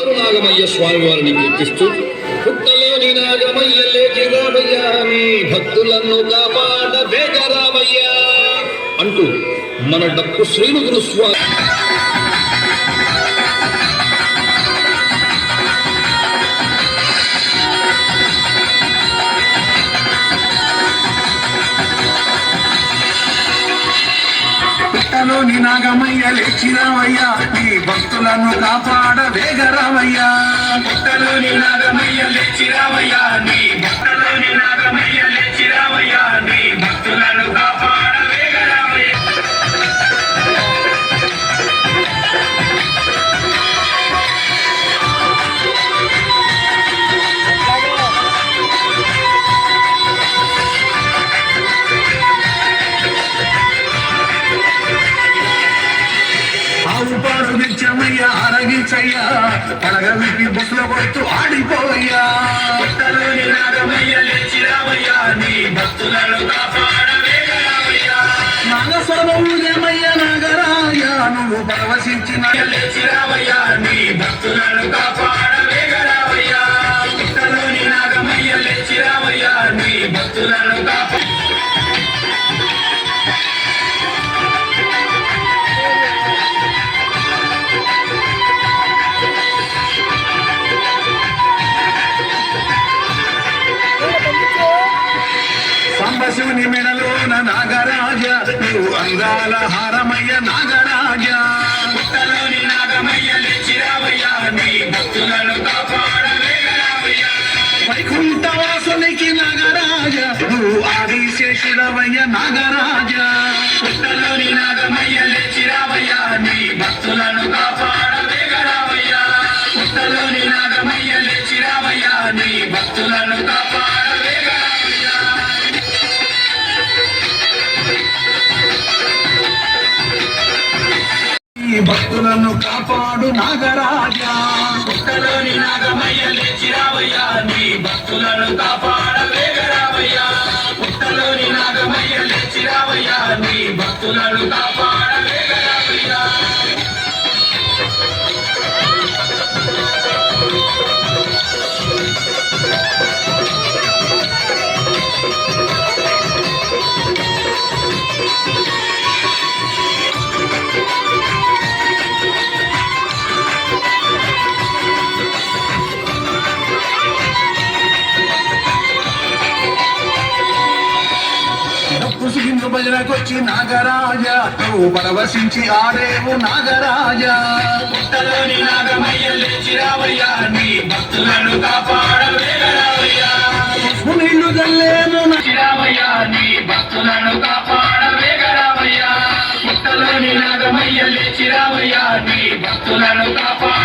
అరుణాగమయ్య స్వామి వారిని కీర్తిస్తూ పుట్టలేని నాగమయ్య లేచి రామయ్య నీ భక్తులను కాపాడ బేగరామయ్య అంటూ మన డప్పు శ్రీనుగురు స్వామి పుట్టలోని నాగమయ్య లేచినవయ్యా నీ భక్తులను కాపాడ వేగరావయ్యా పుట్టలోని నాగమయ్య లేచిరావయ్యా. నీ భక్త అరగించయ్యా పడగ విప్పి బుస్సుల కొడుతూ ఆడిపోయా పుట్టలోని నాగమయ్య లేచిరావయ్యా నీ భక్తులను కాపాడ వేగరావయ్యా నాగస్వరమయ్య నాగరాయ? నువ్వు పరవశించిన లేచిరావయ్యా నీ భక్తులను పుట్టలోని నాగమయ్య నీ భక్తులను కాపాడ అంగాల హారమయ్య నాగరాజ. పుట్టలోని నాగమయ్య నీ భక్తులను వైకుంఠవాసునికి నాగరాజ. నువ్వు ఆదిశేషుడవయ్య నాగరాజ. నన్ను కాపాడు నాగరాజా. పుట్టలోని నాగమయ్య లేచిరావయ్యా నీ భక్తులను కాపాడు పుసిగిందు భజనకొచ్చి నాగరాజ. నువ్వు పరవశించి ఆడేవు నాగరాజ. పుట్టలోని నాగమయ్య లేచిరావయ్యా నీ భక్తులను కాపాడ వేగరావయ్యా నీళ్ళు జల్లేము చిరావయ్యా నీ భక్తులను కాపాడ వేగరావయ్యా పుట్టలోని నాగమయ్య లేచిరావయ్యా నీ భక్తులను కాపాడ